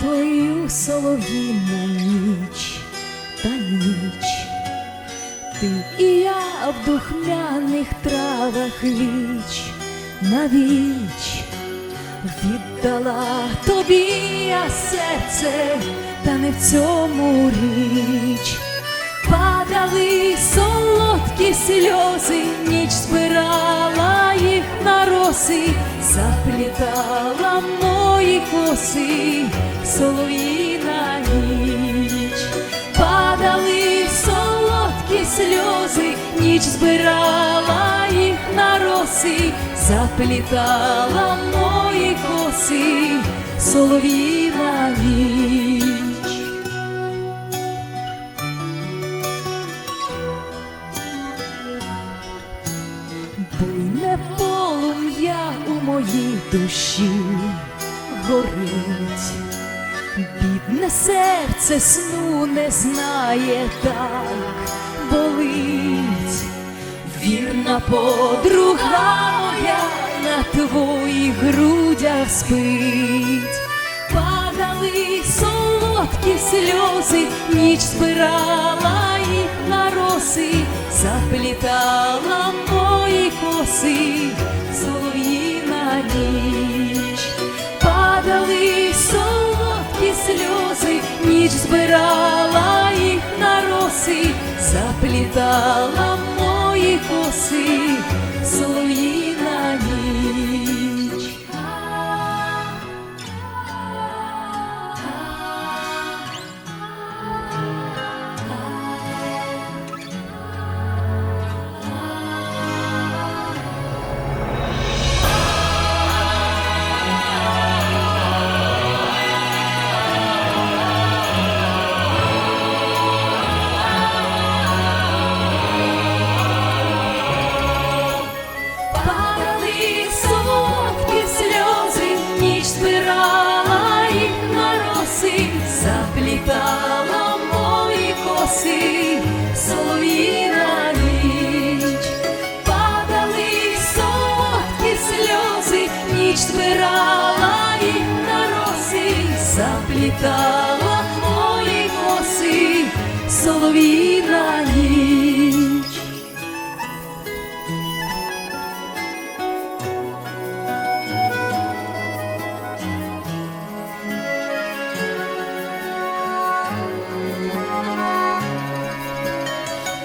твою солов'їна ніч та ніч. Ти і я в духмяних травах віч на віч віддала тобі я серце, та не в цьому річ. Падали солодкі сльози, мої коси, солов'їна ніч, падали солодкі сльози, ніч збирала їх на роси, заплітала мої коси, солов'їна ніч. Буйне полум'я у моїй душі горить, бідне серце сну не знає, так болить, вірна подруга моя на твоїх грудях спить, падали солодкі сльози, ніч збирала їх на роси, заплітала мої коси, солов'їна ніч, ніч збирала їх на роси, заплітала мої коси, солов'їна заплітала мої коси, солов'їна ніч.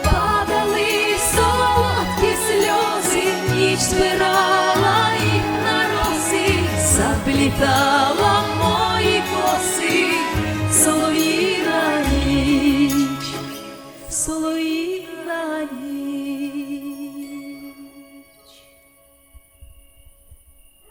Падали солодкі сльози, ніч збирала їх на роси, заплітала 那你